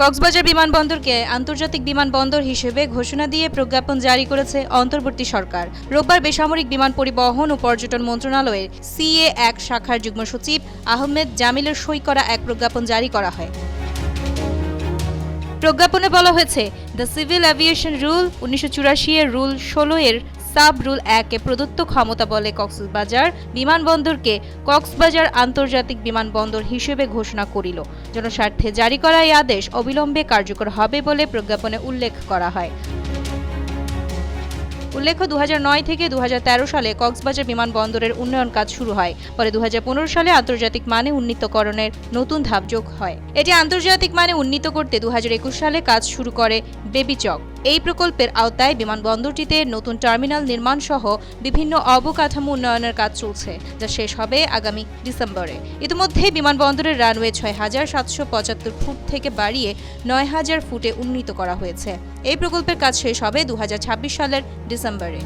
কক্সবাজার বিমানবন্দরকে আন্তর্জাতিক বিমানবন্দর হিসেবে ঘোষণা দিয়ে প্রজ্ঞাপন জারি করেছে অন্তর্বর্তী সরকার। রোববার বেসামরিক বিমান পরিবহন ও পর্যটন মন্ত্রণালয়ের সিএ এক শাখার যুগ্ম সচিব আহমেদ জামিলের সই করা এক প্রজ্ঞাপন জারি করা হয়। প্রজ্ঞাপনে বলা হয়েছে দ্য সিভিল অ্যাভিয়েশন রুল উনিশশো চুরাশি এর রুল ষোলো এর সাব রুল একে প্রদত্ত ক্ষমতা বলে কক্সবাজার বিমানবন্দরকে কক্সবাজার আন্তর্জাতিক বিমানবন্দর হিসেবে ঘোষণা করিল। জনস্বার্থে জারি করা এই আদেশ অবিলম্বে কার্যকর হবে বলে প্রজ্ঞাপনে উল্লেখ করা হয়। উল্লেখ্য দু হাজার নয় থেকে দু হাজার তেরো সালে কক্সবাজার বিমানবন্দরের উন্নয়ন কাজ শুরু হয়। পরে দু হাজার পনেরো সালে আন্তর্জাতিক মানে উন্নীতকরণের নতুন ধাপ যোগ হয়। এটি আন্তর্জাতিক মানে উন্নীত করতে দু হাজার একুশ সালে কাজ শুরু করে বেবি চক। এই প্রকল্পের আওতায় বিমানবন্দরটিতে নতুন টার্মিনাল নির্মাণ সহ বিভিন্ন অবকাঠামো উন্নয়নের কাজ চলছে, যা শেষ হবে আগামী ডিসেম্বরে। ইতিমধ্যে বিমানবন্দরের রানওয়ে ছয় হাজার সাতশো পঁচাত্তর ফুট থেকে বাড়িয়ে নয় হাজার ফুটে উন্নীত করা হয়েছে। এই প্রকল্পের কাজ শেষ হবে দু হাজার ছাব্বিশ সালের ডিসেম্বরে।